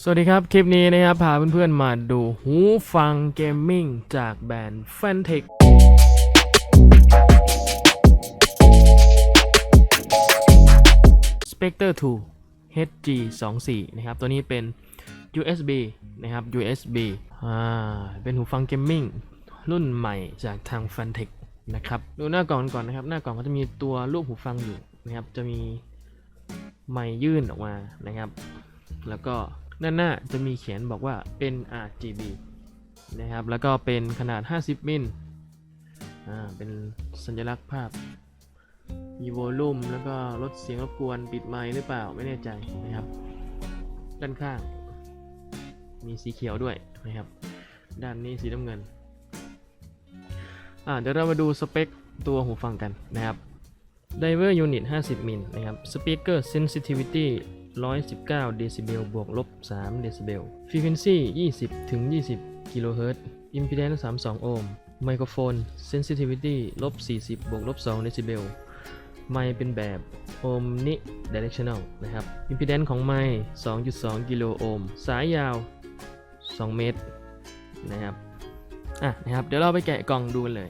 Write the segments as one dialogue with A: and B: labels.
A: สวัสดีครับ คลิปนี้นะครับ พาเพื่อนๆมาดูหูฟังเกมมิ่งจากแบรนด์ Fantech Spectre 2 HG 2 4 นะครับ ตัวนี้เป็น USB นะครับ USB อ่า เป็นหูฟังเกมมิ่งรุ่นใหม่จากทาง f a n t e c นะครับ ดูหน้ากล่องก่อนนะครับ หน้ากล่องก็จะมีตัวรูปหูฟังอยู่นะครับ จะมีไมค์ยื่นออกมานะครับ แล้วก็ ด้านหน้าจะมีเขียนบอกว่าเป็น RGB นะครับ แล้วก็เป็นขนาด 50 มิลอ่า เป็นสัญลักษณ์ภาพ มีโวลูมแล้วก็ลดเสียงรบกวนปิดไมค์หรือเปล่าไม่แน่ใจนะครับ ด้านข้าง มีสีเขียวด้วยนะครับ ด้านนี้สีน้ำเงิน อ่า เดี๋ยวเรามาดูสเปคตัวหูฟังกันนะครับ Diver Unit 50 มิลนะครับ Speaker Sensitivity 119 เดซิเบลบวกลบ 3 เดซิเบล Frequency 20 ถึง 20 กิโลเฮิรตซ์ Impedance 32 โอห์ม ไมโครโฟนเซนซิทิวิตี้ลบ 40 บวกลบ 2 เดซิเบล ไมเป็นแบบ Omni Directional นะครับอิมพีแดนซ์ของไม่2.2 กิโลโอห์ม สายยาว 2 เมตร นะครับ อะ นะครับ เดี๋ยวเราไปแกะกล่องดูเลย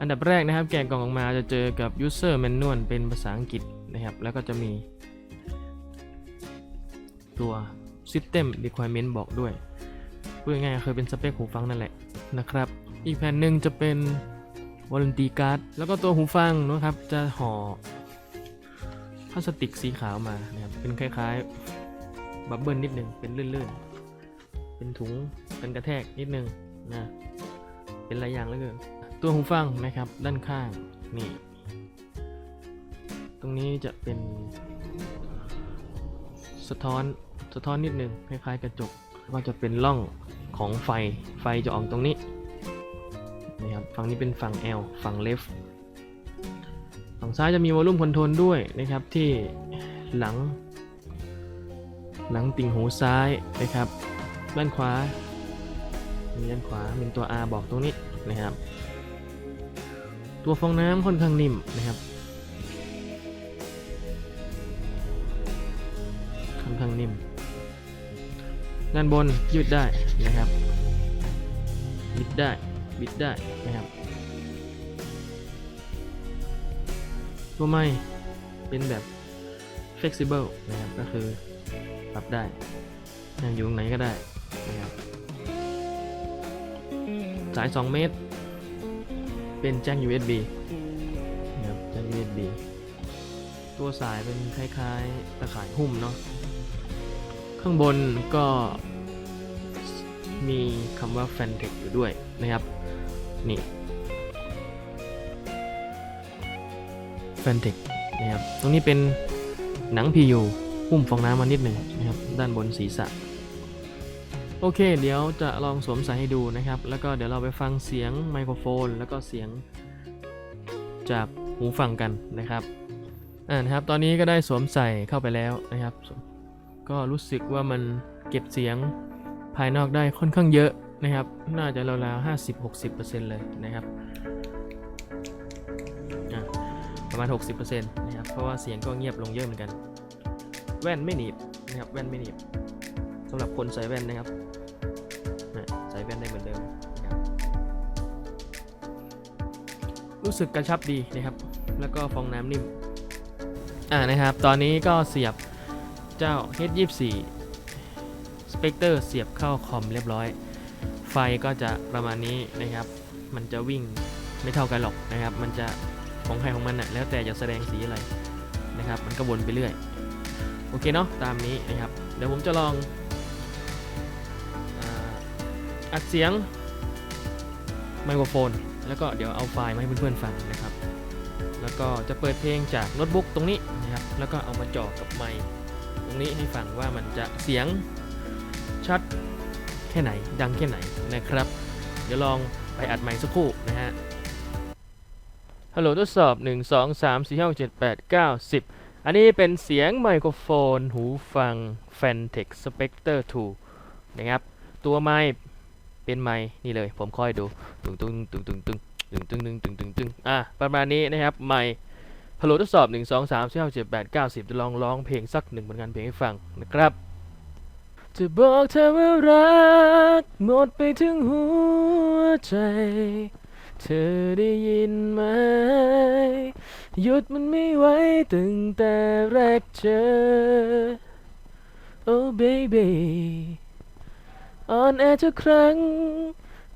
A: อันดับแรกนะครับ แกะกล่องออกมาจะเจอกับ user manual เป็นภาษาอังกฤษนะครับ แล้วก็จะมี ตัว system requirement บอกด้วยพูดง่ายๆคือเป็นสเปคหูฟังนั่นแหละนะครับ อีกแผ่นหนึ่งจะเป็น warranty card แล้วก็ตัวหูฟังนะครับ จะห่อพลาสติกสีขาวมานะครับ เป็นคล้ายๆบับเบิลนิดนึง เป็นลื่นๆ เป็นถุงกันกระแทกนิดนึงนะ เป็นหลายอย่างเหลยเกิน ตัวหูฟังนะครับด้านข้างนี่ ตรงนี้จะเป็น สะท้อนสะท้อนนิดนึงคล้ายๆกระจกก็จะเป็นร่องของไฟไฟจะออกตรงนี้นะครับฝั่งนี้เป็นฝั่ง L ฝั่ง left ฝั่งซ้ายจะมีวอลลุ่มคอนโทรลด้วยนะครับที่หลัง หลังติ่งหูซ้ายนะครับด้านขวามีด้านขวาเป็นตัว R บอกตรงนี้นะครับ ตัวฟองน้ำค่อนข้างนิ่มนะครับ ค่อนข้างนิ่ม ด้านบนยืดได้นะครับ บิดได้ บิดได้นะครับ ตัวไม้เป็นแบบ flexible นะครับ ก็คือปรับได้นั่งอยู่ตรงไหนก็ได้นะครับ สาย 2 เมตร เป็นแจ็ค USB นะครับแจ็ค USB ตัวสายเป็นคล้ายๆตะข่ายหุ้มเนาะข้างบนก็มีคำว่า Fantech อยู่ด้วยนะครับ นี่ Fantech นะครับ ตรงนี้เป็นหนัง PU หุ้มฟองน้ำมานิดหนึ่งนะครับ ด้านบนศีรษะ โอเค เดี๋ยวจะลองสวมใส่ให้ดูนะครับ แล้วก็เดี๋ยวเราไปฟังเสียงไมโครโฟน แล้วก็เสียงจากหูฟังกันนะครับอ่านะครับ ตอนนี้ก็ได้สวมใส่เข้าไปแล้วนะครับ ก็รู้สึกว่ามันเก็บเสียงภายนอกได้ค่อนข้างเยอะนะครับ น่าจะราวๆห้าสิบหกสิบเปอร์เซ็นต์เลยนะครับอะประมาณ 60%นะครับ เพราะว่าเสียงก็เงียบลงเยอะเหมือนกัน แว่นไม่หนีบนะครับ แว่นไม่หนีบสำหรับคนใส่แว่นนะครับ รู้สึกกระชับดีนะครับ แล้วก็ฟองน้ำนิ่ม อ่านะครับ ตอนนี้ก็เสียบเจ้า H24 Spectre เสียบเข้าคอมเรียบร้อย ไฟก็จะประมาณนี้นะครับ มันจะวิ่งไม่เท่ากันหรอกนะครับ มันจะของใครของมันนะแล้วแต่จะแสดงสีอะไรนะครับ มันก็วนไปเรื่อย โอเคเนาะ ตามนี้นะครับ เดี๋ยวผมจะลองออัดเสียงไมโครโฟน แล้วก็เดี๋ยวเอาไฟล์มาให้เพื่อนๆฟังนะครับ แล้วก็จะเปิดเพลงจากโน้ตบุ๊กตรงนี้นะครับ แล้วก็เอามาจ่อกับไมค์ตรงนี้ให้ฟังว่ามันจะเสียงชัดแค่ไหนดังแค่ไหนนะครับ เดี๋ยวลองไปอัดใหม่สักครู่นะฮะ ฮัลโหลทดสอบ 1 2 3 4 5 7 8 9 10 อันนี้เป็นเสียงไมโครโฟน หูฟัง Fantech Spectre 2 นะครับ ตัวไมค์ เป็นไมค์นี่เลย ผมค่อยดูตึงตึงตึงตึงตึงตึงตึงตึงตึงตึงตึงอะประมาณนี้นะครับใหม่ฮัลโหลทดสอบ 1 2 3 4 5 7 8 9 10 จะลองร้องเพลงสักหนึ่งผลงานเพลงให้ฟังนะครับจะบอกเธอว่ารักหมดไปถึงหัวใจ เธอได้ยินไหม หยุดมันไม่ไหวตั้งแต่แรกเจอ Oh baby อ่อนแอทุกครั้ง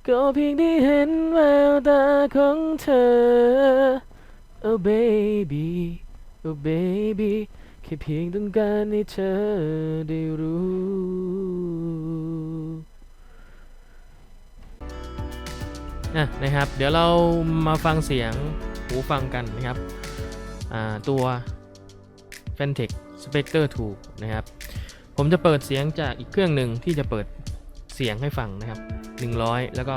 A: ก็เพียงได้เห็นแววตาของเธอ Oh baby Oh baby แค่เพียงต้องการให้เธอได้รู้อะนะครับ เดี๋ยวเรามาฟังเสียงหูฟังกันนะครับ ตัว f e n t e c Spectre 2นะครับ ผมจะเปิดเสียงจากอีกเครื่องหนึ่งที่จะเปิด เสียงให้ฟังนะครับ 100 แล้วก็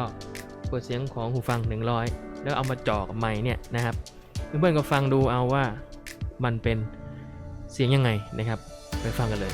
A: เปิดเสียงของหูฟัง 100 แล้วเอามาจ่อกับไม้เนี่ยนะครับเพื่อนๆก็ฟังดูเอาว่ามันเป็นเสียงยังไงนะครับ ไปฟังกันเลย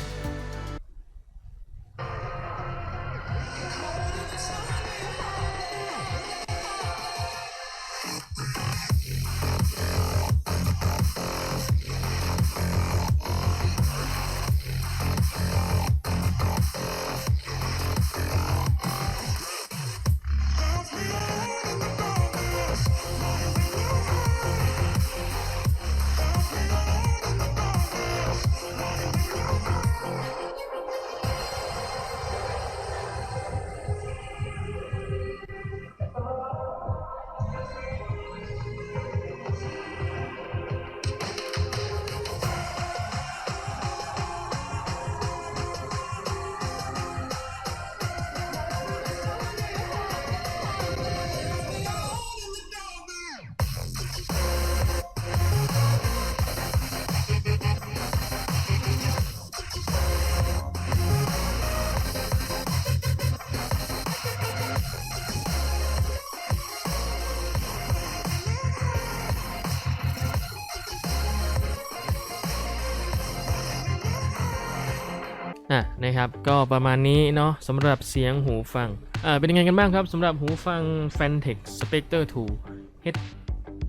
A: อะนะครับก็ประมาณนี้เนาะสำหรับเสียงหูฟังอ่าเป็นยังไงกันบ้างครับสำหรับหูฟัง Fantech Spectre 2 H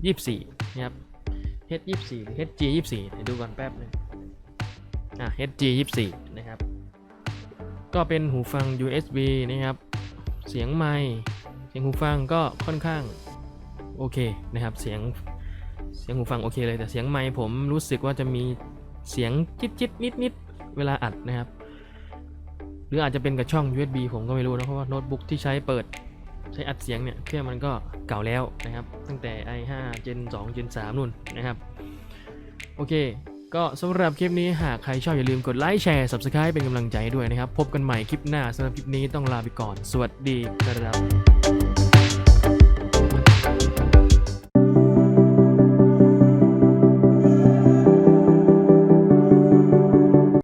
A: 24นะครับ H 24หรือ HG 24เดี๋ยวดูก่อนแป๊บหนึงอะ HG 24นะครับ ก็เป็นหูฟัง USB นะครับ เสียงไมค์เสียงหูฟังก็ค่อนข้างโอเคนะครับ เสียงเสียงหูฟังโอเคเลยแต่เสียงไมค์ผมรู้สึกว่าจะมีเสียงจิตจิตนิดนิดเวลาอัดนะครับ หรืออาจจะเป็นกับช่อง USB ผมก็ไม่รู้นะเพราะว่าโน้ตบุ๊กที่ใช้เปิดใช้อัดเสียงเนี่ยเครื่องมันก็เก่าแล้วนะครับ ตั้งแต่ i5 Gen 2 Gen 3นู่นนะครับโอเค ก็สำหรับคลิปนี้หากใครชอบอย่าลืมกดไลค์แชร์ Subscribe เป็นกำลังใจด้วยนะครับ พบกันใหม่คลิปหน้าสำหรับคลิปนี้ต้องลาไปก่อน สวัสดีครับ